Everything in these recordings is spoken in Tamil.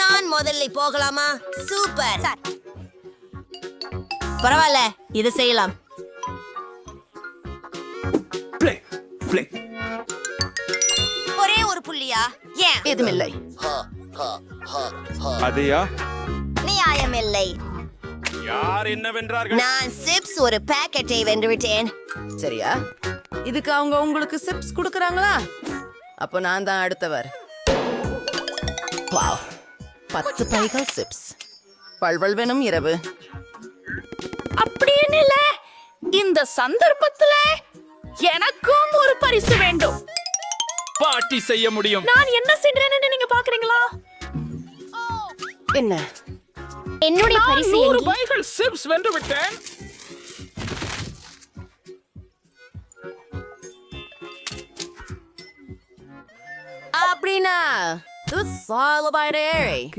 நான் முதல்ல போகலாமா? சூப்பர். பரவாயில்ல இது செய்யலாம். பிளே பிளே ஒரே ஒரு புள்ளியா? ஏன்? ஏதுமில்லை அதையா? நியாயமில்லை. யார் என்ன வென்றார்கள் நான் சிப்ஸ் ஒரு பாக்கெட்டை வென்று விட்டேன் சரியா? இதுக்கு அவங்க உங்களுக்கு சிப்ஸ் கொடுக்கறாங்களா? அப்போ நான் தான் அடுத்தவர். வாவ். பத்து பைகள் சிப்ஸ். பல்வல் வேணும் இரவு. அப்படின்னு இல்ல இந்த சந்தர்ப்பத்துல எனக்கும் ஒரு பரிசு வேண்டும். பார்ட்டி செய்ய முடியும். நான் என்ன செய்றேன்னு நீங்க பாக்குறீங்களா? என்ன? என்னுடைய பரிசு நூறு? பைகள் சிப்ஸ் வென்று விட்டேன். அப்படின்னா It's all about Eric.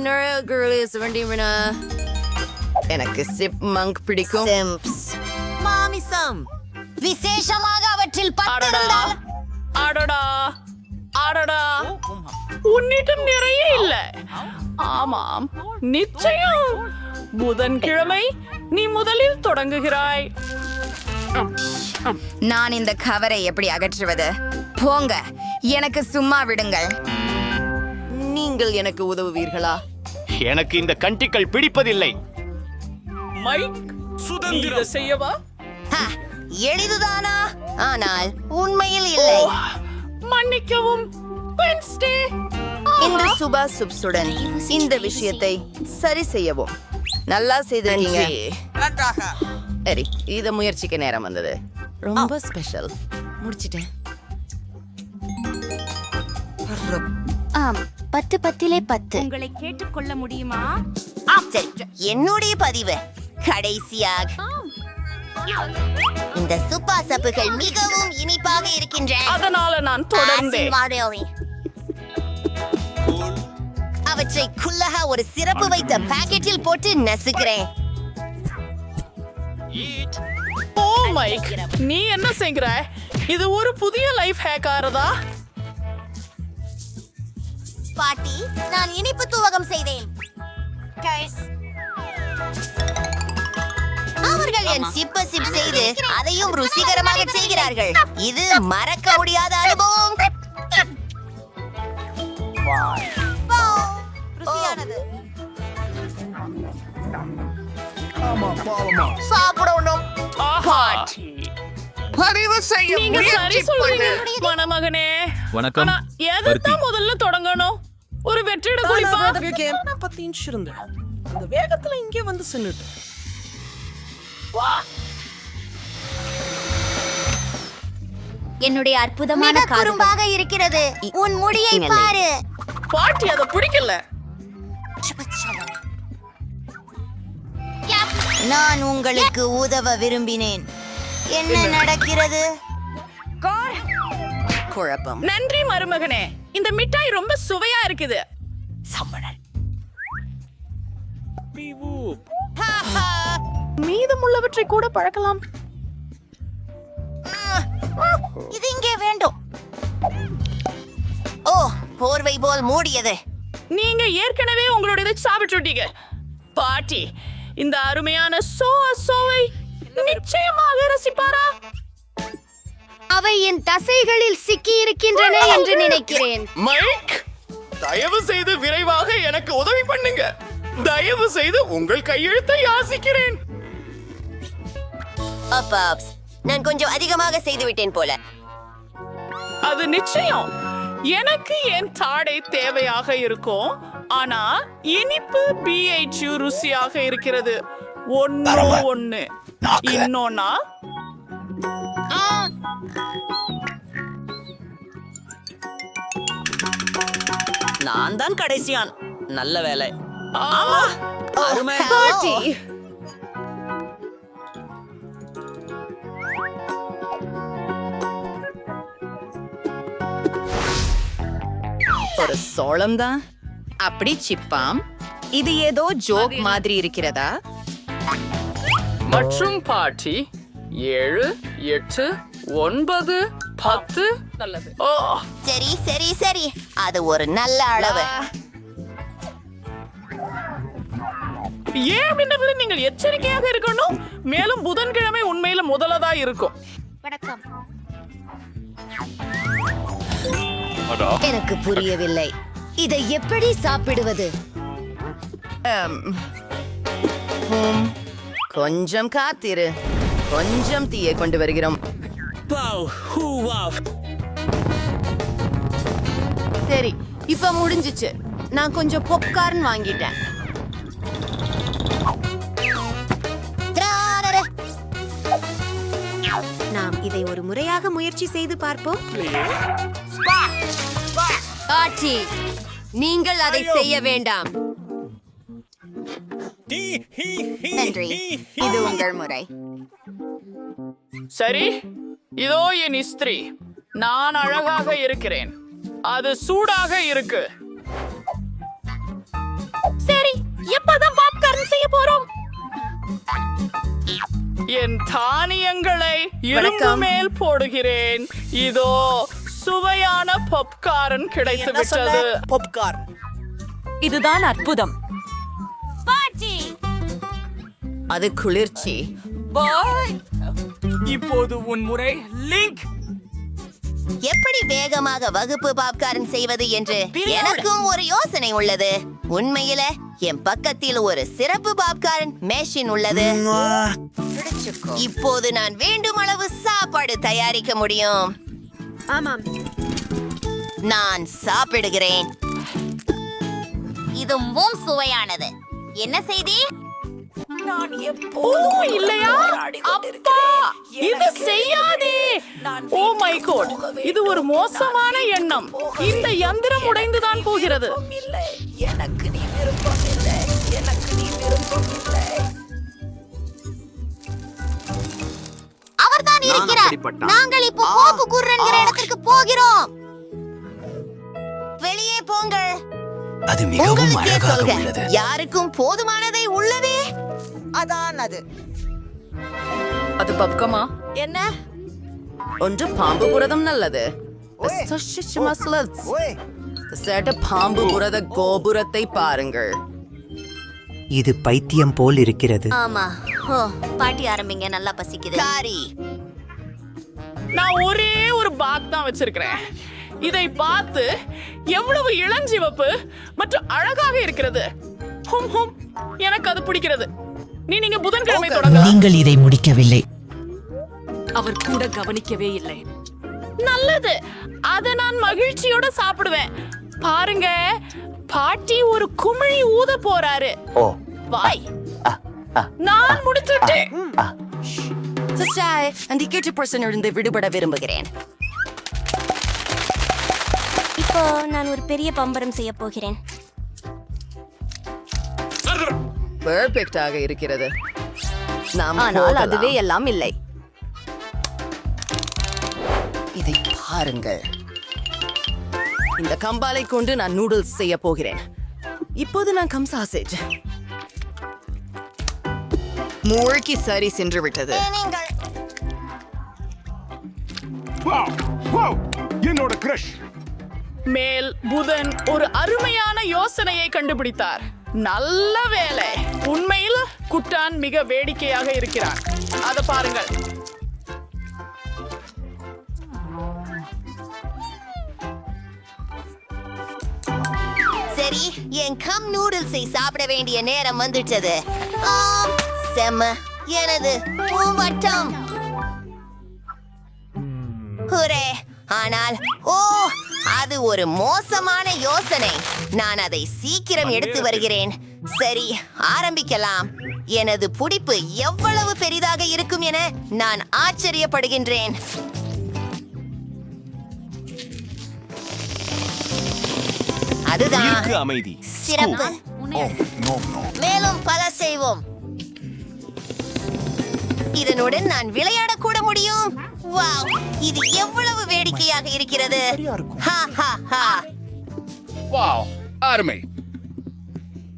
நிறைய girlies வேண்டியவனா எனக்கு சிப் மங்க் பிடிக்கும் சிம்ப்ஸ் மாமிசம் விசேஷமாக அவற்றில் பத்து அடடா அடடா உன்னிட்டம் நிறைய இல்ல ஆமாம் நிச்சயம் புதன்கிழமை நீ முதலில் தொடங்குகிறாய் நான் இந்த கவரை எப்படி அகற்றுவது போங்க எனக்கு சும்மா விடுங்கள். நீங்கள் எனக்கு உதவுவீர்களா? எனக்கு இந்த கண்டிகள் பிடிப்பதில்லை. மைக் சுதந்திர செய்யவா? எளிதுதானா? ஆனால் உண்மையில் இல்லை. மன்னிக்கவும் வென்ஸ்டே இந்த சுபா சுப்ஸுடன் இந்த விஷயத்தை சரி செய்யவும். நல்லா செய்திருக்கீங்க. சரி இத முயற்சிக்க நேரம் வந்தது. ரொம்ப ஸ்பெஷல் முடிச்சிட்டேன். ஆம் பத்து பத்திலே பத்து. உங்களை கேட்டுக்கொள்ள முடியுமா? சரி. என்னுடைய பதிவு. கடைசியாக. இந்த சுப்பா சப்புகள் மிகவும் இனிப்பாக இருக்கின்றன. அதனால நான் தொடர்ந்தேன். அவற்றை குள்ளக ஒரு சிறப்பு வைத்த பாக்கெட்டில் போட்டு நசுக்கிறேன். ஓ மைக் நீ என்ன செய்கிற? இது ஒரு புதிய லைஃப் ஹேக் ஆறதா பாட்டி நான் இனிப்பு துவகம் செய்தேன். Guys. அவர்கள் என் சிப்ப சிப் செய்து அதையும் ருசிகரமாக செய்கிறார்கள். இது மறக்க முடியாத அனுபவம். நீங்க சரி சொல்றீங்க. மணமகனே. வணக்கம். எதுதான் முதல்ல தொடங்கணும்? ஒரு வெற்றிட குளிப்பா நான் பத்து இன்ச் இருந்தேன் அந்த வேகத்துல இங்கே வந்து சின்னுட்டேன் என்னுடைய அற்புதமான குறும்பாக இருக்கிறது. உன் முடியை பாரு. பாட்டி அதை பிடிக்கல. நான் உங்களுக்கு உதவ விரும்பினேன். என்ன நடக்கிறது? குழப்பம். நன்றி மருமகனே. இந்த மிட்டாய் ரொம்ப சுவையா இருக்குது. மீதமுள்ளவற்றை கூட பழக்கலாம். இது இங்கே வேண்டும். ஓ போர்வை போல் மூடியது. நீங்க ஏற்கனவே உங்களுடைய சாப்பிட்டுட்டீங்க. பாட்டி இந்த அருமையான சோ சோவை நிச்சயமாக ரசிப்பாரா? அவை என் தசைகளில் சிக்கி இருக்கின்றன என்று நினைக்கிறேன். மைக் தயவு செய்து விரைவாக எனக்கு உதவி பண்ணுங்க. தயவு செய்து உங்கள் கையெழுத்தை யாசிக்கிறேன். அப்பாப்ஸ் நான் கொஞ்சம் அதிகமாக செய்து விட்டேன் போல. அது நிச்சயம். எனக்கு என் தாடை தேவையாக இருக்கும். ஆனா இனிப்பு பிஹெச்யூ ருசியாக இருக்கிறது. ஒன்னு ஒண்ணு. இன்னொன்னா? நான் தான் கடைசியான். நல்ல வேலை. அருமை. ஒரு சோளம் தான் அப்படி சிப்பாம். இது ஏதோ ஜோக் மாதிரி இருக்கிறதா? மற்றும் பாட்டி ஏழு எட்டு ஒன்பது. பத்து நல்லது. ஓ. சரி சரி சரி. அது ஒரு நல்ல அளவு. ஏன் விண்ணப்பில் நீங்கள் எச்சரிக்கையாக இருக்கணும்? மேலும் புதன்கிழமை உண்மையில முதலதா இருக்கும். வணக்கம். எனக்கு புரியவில்லை. இதை எப்படி சாப்பிடுவது? கொஞ்சம் காத்திரு. கொஞ்சம் தீயை கொண்டு வருகிறோம். சரி இப்ப முடிஞ்சிச்சு. நான் கொஞ்சம் பொப்கார்ன் வாங்கிட்டேன். நாம் இதை ஒரு முறையாக முயற்சி செய்து பார்ப்போம். ஆட்சி நீங்கள் அதை செய்ய வேண்டாம். நன்றி. இது உங்கள் முறை. சரி. இதோ என் இஸ்திரி நான் அழகாக இருக்கிறேன். அது சூடாக இருக்கு. சரி எப்பதான் பாப்கார்ன் செய்ய போறோம்? என் தானியங்களை இரும்பு. மேல் போடுகிறேன். இதோ சுவையான பாப்கார்ன் கிடைத்து விட்டது. பாப்கார்ன் இதுதான் அற்புதம். அது குளிர்ச்சி. பாய். இப்போது உன் முறை லிங்க் எப்படி வேகமாக வகுப்பு பாப்கார்ன் செய்வது என்று எனக்கும் ஒரு யோசனை உள்ளது. உண்மையில என் பக்கத்தில் ஒரு சிறப்பு பாப்கார்ன் மேஷின் உள்ளது. இப்போது நான் வேண்டும் அளவு சாப்பாடு தயாரிக்க முடியும். ஆமாம். நான் சாப்பிடுகிறேன். இதுவும் சுவையானது. என்ன செய்தி? நான் ஓ எப்போதும் இல்லையா? அப்பா இது செய்யாதே. ஓ மை கோட் இது ஒரு மோசமான எண்ணம். இந்த யந்திரம் உடைந்துதான் போகிறது. இல்லை. எனக்கு நீ விருப்பம் இல்லை. எனக்கு நீ விருப்பம் இல்லை. அவர்தான் இருக்கிறார். நாங்கள் இப்போ கோப்பு குர்ரன்கிற இடத்திற்கு போகிறோம். வெளியே போங்கள். அது மிகவும் அழகாக உள்ளது. யாருக்கும் போதுமானதை உள்ளதே அதான் அது. அது பக்கமா என்ன? ஒன்று பாம்பு புரதம் நல்லது. சேட்ட பாம்பு புரத கோபுரத்தை பாருங்கள். இது பைத்தியம் போல் இருக்கிறது. ஆமா. ஓ பாட்டி ஆரம்பிங்க நல்லா பசிக்குது. காரி. நான் ஒரே ஒரு பாக் தான் வச்சிருக்கிறேன். இதை பார்த்து எவ்வளவு இளஞ்சிவப்பு மற்றும் அழகாக இருக்கிறது. ஹும் ஹும் எனக்கு அது பிடிக்கிறது. நீ நீங்க புதன்கிழமை தொடங்க நீங்கள் இதை முடிக்கவில்லை. அவர் கூட கவனிக்கவே இல்லை. நல்லது. அத நான் மகிழ்ச்சியோட சாப்பிடுவேன். பாருங்க பாட்டி ஒரு குமிழி ஊத போறாரு. ஓ. வாய். நான் முடிச்சுட்டேன். அந்த கேட்டு பர்சன் இருந்து விடுபட விரும்புகிறேன். இப்போ நான் ஒரு பெரிய பம்பரம் செய்ய போகிறேன். பெர்ஃபெக்டாக இருக்கிறது. நாம் ஆனால். அதுவே எல்லாம் இல்லை. இதை பாருங்கள். இந்த கம்பாலை கொண்டு நான் நூடுல்ஸ் செய்ய போகிறேன். இப்போது நான் கம் சாசேஜ் மூழ்கி சரி சென்று விட்டது. என்னோட கிரஷ் மேல் புதன் ஒரு அருமையான யோசனையை கண்டுபிடித்தார். நல்ல வேலை. குட்டான் மிக வேடிக்கையாக இருக்கிறான் அத பாருங்கள். சரி என் கம் நூடுல்ஸை சாப்பிட வேண்டிய நேரம் வந்துட்டது ஆம், செம்ம. எனது பூவட்டம். ஹுரே ஆனால் ஓ அது ஒரு மோசமான யோசனை. நான் அதை சீக்கிரம் எடுத்து வருகிறேன். சரி ஆரம்பிக்கலாம். எனது புடிப்பு எவ்வளவு பெரிதாக இருக்கும் என நான் ஆச்சரியப்படுகின்றேன். அதுதான் அமைதி. சிறப்பு. மேலும் பல செய்வோம். இதனுடன் நான் விளையாட கூட முடியும். வாவ் இது எவ்வளவு வேடிக்கையாக இருக்கிறது? ஹா ஹா ஹா. வாவ் அருமை.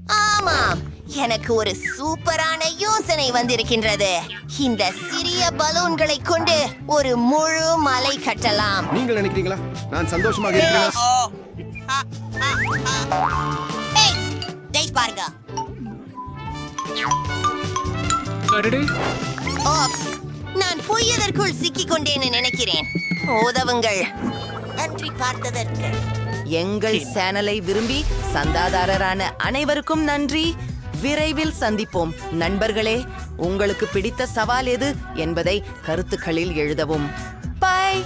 ஆமாம் எனக்கு ஒரு சூப்பரான யோசனை வந்திருக்கின்றது. இந்த சிறிய பலூன்களை கொண்டு ஒரு முழு மலை கட்டலாம். நீங்கள் நினைக்கிறீங்களா? நான் சந்தோஷமாக இருக்கிறேன்? பாருங்க. பொய்யதற்குள் சிக்கிக் கொண்டேன்னு நினைக்கிறேன். உதவுங்கள் நன்றி பார்த்ததற்கு. எங்கள் சேனலை விரும்பி சந்தாதாரரான அனைவருக்கும் நன்றி. விரைவில் சந்திப்போம். நண்பர்களே உங்களுக்கு பிடித்த சவால் எது என்பதை கருத்துக்களில் எழுதவும். பை!